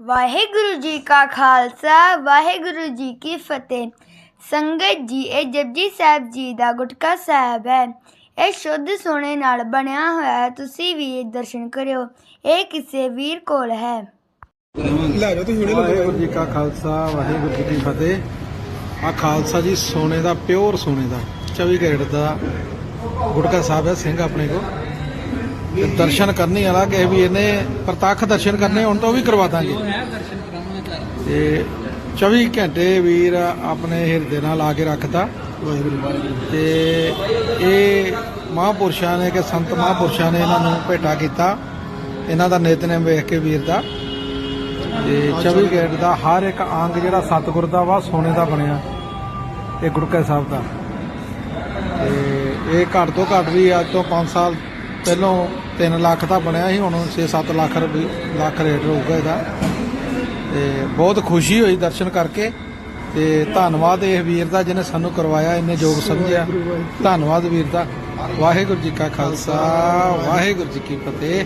ਵਾਹਿਗੁਰੂ ਜੀ ਕਾ ਖਾਲਸਾ ਵਾਹਿਗੁਰੂ ਜੀ ਕੀ ਫਤਿਹ। ਸੰਗਤ ਜੀ ਇਹ ਜਪਜੀ ਸਾਹਿਬ ਜੀ ਦਾ ਗੁਟਕਾ ਸਾਹਿਬ ਹੈ। ਇਹ ਸ਼ੁੱਧ ਸੋਨੇ ਨਾਲ ਬਣਿਆ ਹੋਇਆ ਹੈ। ਤੁਸੀਂ ਵੀ ਇਹ ਦਰਸ਼ਨ ਕਰਿਓ। ਇਹ ਕਿਸੇ ਵੀਰ ਕੋਲ ਹੈ। ਲੈ ਜਾਓ ਤੁਸੀਂ ਹੁਣੇ ਲੈ ਵਾਹਿਗੁਰੂ ਜੀ ਕਾ ਖਾਲਸਾ ਵਾਹਿਗੁਰੂ ਜੀ ਕੀ ਫਤਿਹ। ਆ ਖਾਲਸਾ ਜੀ ਸੋਨੇ ਦਾ ਪਿਓਰ ਸੋਨੇ ਦਾ 24 ਕੈਰਟ ਦਾ ਗੁਟਕਾ ਸਾਹਿਬ ਹੈ ਸਿੰਘ ਆਪਣੇ ਕੋ ਦਰਸ਼ਨ ਕਰਨੀ ਵਾਲਾ ਕਿਸੇ ਵੀ ਇਹਨੇ ਪ੍ਰਤੱਖ ਦਰਸ਼ਨ ਕਰਨੇ ਹੁਣ ਤਾਂ ਉਹ ਵੀ ਕਰਵਾ ਦਾਂਗੇ। ਤੇ 24 ਘੰਟੇ ਵੀਰ ਆਪਣੇ ਹਿਰਦੇ ਨਾਲ ਲਾ ਕੇ ਰੱਖਦਾ। ਤੇ ਇਹ ਮਹਾਂਪੁਰਸ਼ਾਂ ਨੇ ਕਿ ਸੰਤ ਮਹਾਂਪੁਰਸ਼ਾਂ ਨੇ ਇਹਨਾਂ ਨੂੰ ਭੇਟਾ ਕੀਤਾ। ਇਹਨਾਂ ਦਾ ਨਿਤਨੇਮ ਵੇਖ ਕੇ ਵੀਰ ਦਾ। ਤੇ 24 ਗੇਟ ਦਾ ਹਰ ਇੱਕ ਅੰਗ ਜਿਹੜਾ ਸਤਿਗੁਰ ਦਾ ਵਾ ਸੋਨੇ ਦਾ ਬਣਿਆ। ਇਹ ਗੁਰਕੇ ਸਾਹਿਬ ਦਾ। ਤੇ ਇਹ ਘੱਟ ਤੋਂ ਘੱਟ ਵੀ ਅੱਜ ਤੋਂ 5 ਸਾਲ ਪਹਿਲਾਂ 3 ਲੱਖ ਦਾ ਬਣਿਆ ਸੀ, ਹੁਣ 6-7 ਲੱਖ ਰੁਪਏ, ਲੱਖ ਰੇਟ ਹੋਊਗਾ ਇਹਦਾ। ਤੇ ਬਹੁਤ ਖੁਸ਼ੀ ਹੋਈ ਦਰਸ਼ਨ ਕਰਕੇ ਤੇ ਧੰਨਵਾਦ ਇਹ ਵੀਰ ਦਾ ਜਿਹਨੇ ਸਾਨੂੰ ਕਰਵਾਇਆ ਇੰਨੇ ਯੋਗ ਸਮਝਿਆ। ਧੰਨਵਾਦ ਵੀਰ ਦਾ। ਵਾਹਿਗੁਰੂ ਜੀ ਕਾ ਖਾਲਸਾ, ਵਾਹਿਗੁਰੂ ਜੀ ਕੀ ਫਤਿਹ।